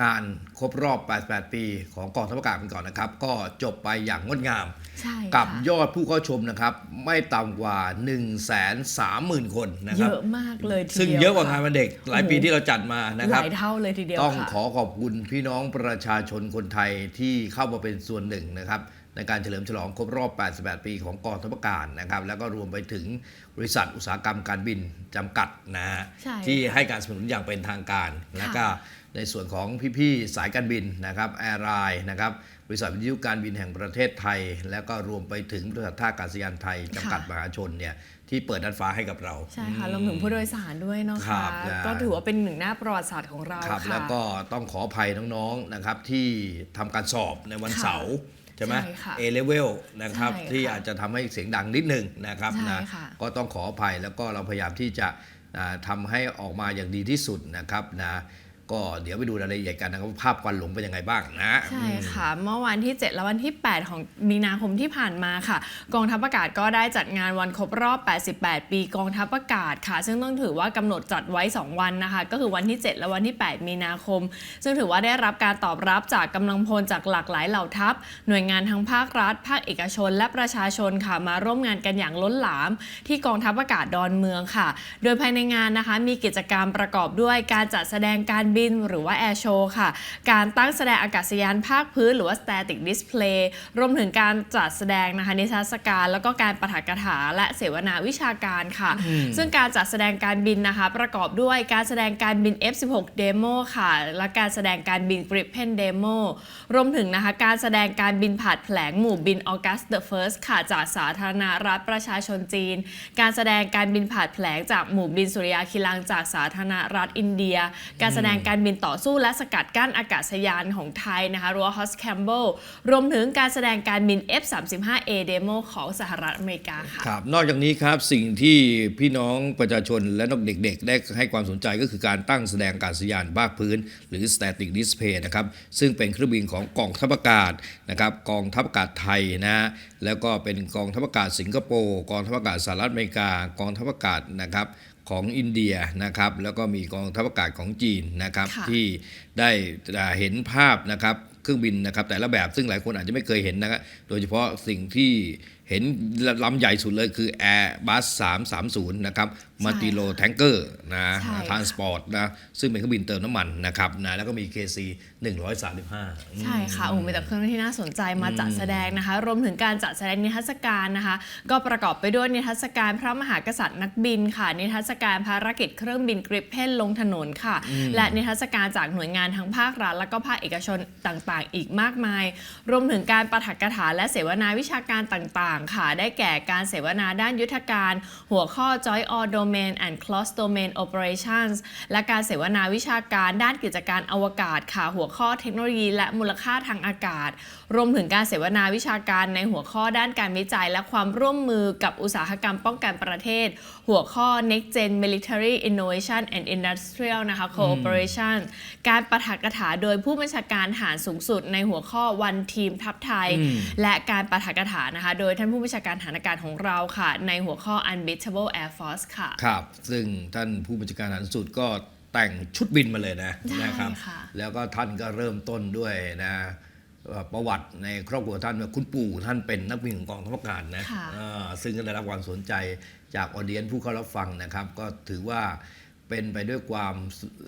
งานครบรอบ 88 ปีของกองทัพอากาศกันก่อนนะครับ ก็จบไปอย่างงดงามใช่กับค่ะยอดผู้เข้าชมนะครับ ไม่ต่ำกว่า 1 3 0 0 0 0 คนนะคเยรับอะมากเลยทีเดียวซึ่งเยอะกว่างานค่วันเด็กหลายปีที่เราจัดมานะคหรับลายเท่าเลยทีเดียวต้องค่ะขอขอบคุณพี่น้องประชาชนคนไทยที่เข้ามาเป็นส่วนหนึ่งนะครับ ในการเฉลิมฉลองครบรอบ 88 ปีของกองทัพอากาศนะครับ แล้วก็รวมไปถึงบริษัทอุตสาหกรรมการบินจำกัดนะฮะใช่ที่ค่ะให้การสนับสนุนอย่างเป็นทางการ แล้วก็ในส่วนของพี่ๆสายการบินนะครับแอร์ไลน์นะครับบริษัทวิทยุการบินแห่งประเทศไทย แล้วก็รวมไปถึงบริษัทท่าอากาศยานไทยจำกัดมหาชนเนี่ยที่เปิดด้านฟ้าให้กับเรา ใช่ค่ะรวมถึงผู้โดยสารด้วยเนาะครัคะบนะก็ถือว่าเป็นหนึ่งหน้าประวัติศาสตร์ของเราครับค่ะแล้วก็ต้องขออภัยน้องๆนะครับที่ทำการสอบในวันค่ะเสาร์ ใช่ไหมใช่ค่ะ A level นะครับ ใช่ค่ะที่อาจจะทำให้เสียงดังนิดนึงนะครับใช่นะค่ะ ก็ต้องขออภัยแล้วก็เราพยายามที่จะอ่าทำให้ออกมาอย่างดีที่สุดนะครับนะ ก็เดี๋ยวไปดูรายละเอียดกันนะครับว่าภาพควันหลงเป็นยังไงบ้างนะ ใช่ค่ะ เมื่อวันที่ 7 และวันที่ 8 ของมีนาคมที่ผ่านมาค่ะ กองทัพอากาศก็ได้จัดงานวันครบรอบ 88 ปีกองทัพอากาศค่ะ ซึ่งต้องถือว่ากำหนดจัดไว้ 2 วันนะคะ ก็คือวันที่ 7 และวันที่ 8 มีนาคม ซึ่งถือว่าได้รับการตอบรับจากกำลังพลจากหลากหลายเหล่าทัพ หน่วยงานทั้งภาครัฐ ภาคเอกชน และประชาชนค่ะมาร่วมงานกันอย่างล้นหลาม ที่กองทัพอากาศดอนเมืองค่ะ โดยภายในงานนะคะมีกิจกรรมประกอบด้วยการจัดแสดงการบินหรือว่าแอร์โชว์ค่ะ การตั้งแสดงอากาศยานภาคพื้น หรือว่า static display รวมถึงการจัดแสดงนะคะนิทรรศการ แล้วก็การปาฐกถาและเสวนาวิชาการค่ะ ซึ่งการจัดแสดงการบินนะคะ ประกอบด้วยการแสดงการบิน F16 Demo ค่ะ และการแสดงการบิน Gripen Demo รวมถึงนะคะการแสดงการบินผาดแผลงหมู่บิน August the First ค่ะจากสาธารณรัฐประชาชนจีน การแสดงการบินผาดแผลงจากหมู่บินสุริยาคิลังจากสาธารณรัฐอินเดีย การแสดงการบินต่อสู้และสกัดกั้นอากาศยานของไทยนะคะรัวฮอสแคมเบลรวมถึงการแสดงการบิน F35A Demo ของสหรัฐอเมริกาค่ะครับนอกจากนี้ครับสิ่งที่พี่น้องประชาชนและนกเด็ก ๆ ได้ให้ความสนใจก็คือการตั้งแสดงอาการสยานภาคพื้น หรือ static display นะครับซึ่งเป็นเครื่องบินของกองทัพอากาศนะครับกองทัพอากาศไทยนะแล้วก็เป็นกองทัพอากาศสิงคโปร์กองทัพอากาศสหรัฐอเมริกากองทัพอากาศนะครับ ของอินเดียนะครับแล้วก็มีกองทัพอากาศของจีนนะครับค่ะที่ได้อ่าเห็นภาพนะครับเครื่องบินนะครับแต่ละแบบซึ่งหลายคนอาจจะไม่เคยเห็นนะครับโดยเฉพาะสิ่งที่ เห็นลำใหญ่สุดเลยคือ Airbus 330 นะครับมาติโลแทงเกอร์นะใช่ค่ะทรานสปอร์ตนะซึ่งเป็นเครื่องบินเติมน้ำมันนะครับนะแล้วก็มี KC 135 ใช่ค่ะ โอ้โหมีแต่เครื่องที่น่าสนใจมาจัดแสดงนะคะ รวมถึงการจัดแสดงนิทรรศการนะคะ ก็ประกอบไปด้วยนิทรรศการพระมหากษัตริย์นักบินค่ะ นิทรรศการภารกิจเครื่องบินกริปเพนลงถนนค่ะ และนิทรรศการจากหน่วยงานทั้งภาครัฐและก็ภาคเอกชนต่างๆ อีกมากมาย รวมถึงการปาฐกถาและเสวนาวิชาการต่างๆ ค่ะ ได้แก่การเสวนาด้านยุทธการ หัวข้อ Joint All Domain and Cross Domain Operations และการเสวนาวิชาการด้านกิจการอวกาศค่ะ หัวข้อเทคโนโลยีและมูลค่าทางอากาศ รวมถึงการเสวนาวิชาการในหัวข้อด้านการวิจัย และความร่วมมือกับอุตสาหกรรมป้องกันประเทศ หัวข้อ Next Gen Military Innovation and Industrial นะคะ Cooperation การปะฐกถาโดยผู้บัญชาการฐานสูงสุดในหัวข้อ One Team ทัพไทย และการปะฐกถานะคะ โดยท่านผู้บัญชาการฐานอากาศของเราค่ะ ในหัวข้อ Unbeatable Air Force ค่ะ ครับ ซึ่งท่านผู้บัญชาการฐานสุดก็แต่งชุดบินมาเลยนะใช่นะครับค่ะแล้วก็ท่านก็เริ่มต้นด้วยนะเอ่อประวัติในครอบครัวท่านว่าคุณปู่ท่านเป็นนักบินของกองทัพอากาศนะค่ะอ่าซึ่งก็ได้รับความสนใจจากออเดียนผู้เข้ารับฟังนะครับ ก็ถือว่า เป็นไปด้วยความ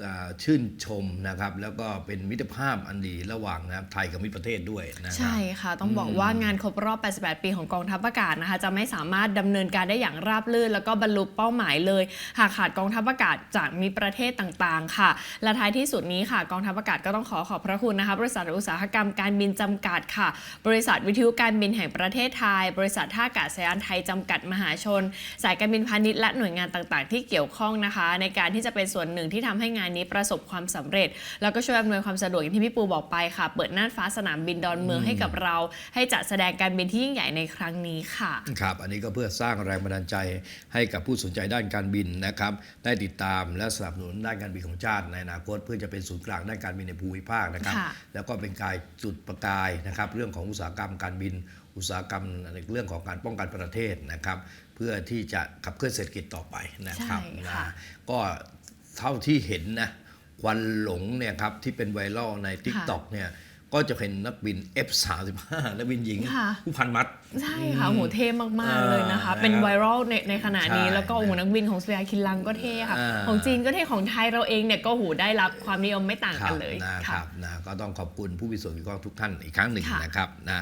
อ่าชื่นชมนะครับ แล้วก็เป็นมิตรภาพอันดีระหว่างนะครับไทยกับมิตรประเทศด้วยนะครับใช่ค่ะ ต้องบอกว่างานครบรอบ 88 ปีของกองทัพอากาศนะคะ จะไม่สามารถดำเนินการได้อย่างราบรื่น แล้วก็บรรลุเป้าหมายเลย หากขาดกองทัพอากาศจากมีประเทศต่างๆ ค่ะ และท้ายที่สุดนี้ค่ะ กองทัพอากาศก็ต้องขอขอบพระคุณนะคะบริษัทอุตสาหกรรมการบินจำกัดค่ะ บริษัทวิทยุการบินแห่งประเทศไทย บริษัทท่าอากาศยานไทยจำกัดมหาชน สายการบินพาณิชย์และหน่วยงานต่างๆ ที่เกี่ยวข้องนะคะ ในการที่จะเป็นส่วนหนึ่งที่ทำให้งานนี้ประสบความสำเร็จ แล้วก็ช่วยอำนวยความสะดวกอย่างที่พี่ปูบอกไปค่ะ เปิดน่านฟ้าสนามบินดอนเมืองให้กับเรา ให้จัดแสดงการบินที่ยิ่งใหญ่ในครั้งนี้ค่ะครับอันนี้ก็เพื่อสร้างแรงบันดาลใจให้กับผู้สนใจด้านการบินนะครับได้ติดตามและสนับสนุนด้านการบินของชาติในอนาคต เพื่อจะเป็นศูนย์กลางด้านการบินในภูมิภาคนะครับค่ะแล้วก็เป็นการจุดประกายนะครับเรื่องของอุตสาหกรรมการบินอุตสาหกรรมในเรื่องของการป้องกันประเทศนะครับเพื่อที่จะขับเคลื่อนเศรษฐกิจต่อไปนะครับใช่ค่ะนะก็เท่าที่เห็นนะควันหลงเนี่ยครับที่เป็นไวรัลใน t ิ k t o k เนี่ยก็จะเป็นนักบิน F35 นักบินหญิงค่ะผู้พันมัด ใช่ค่ะโหเท่มากๆเลยนะคะอ่าเป็นไวรัลในในขณะนี้ใช่แล้วก็โอ้โหนักบินของสเปียร์คินลังก็เท่ค่ะอ่าของจีนก็เท่ของไทยเราเองเนี่ยก็โหได้รับความนิยมไม่ต่างครักับนเลยนะคค่ะรับนะก็ต้องขอบคุณผู้มีส่วนเกี่ยวข้องทุกท่านอีกครั้งหนึ่งค่ะนะครับนะ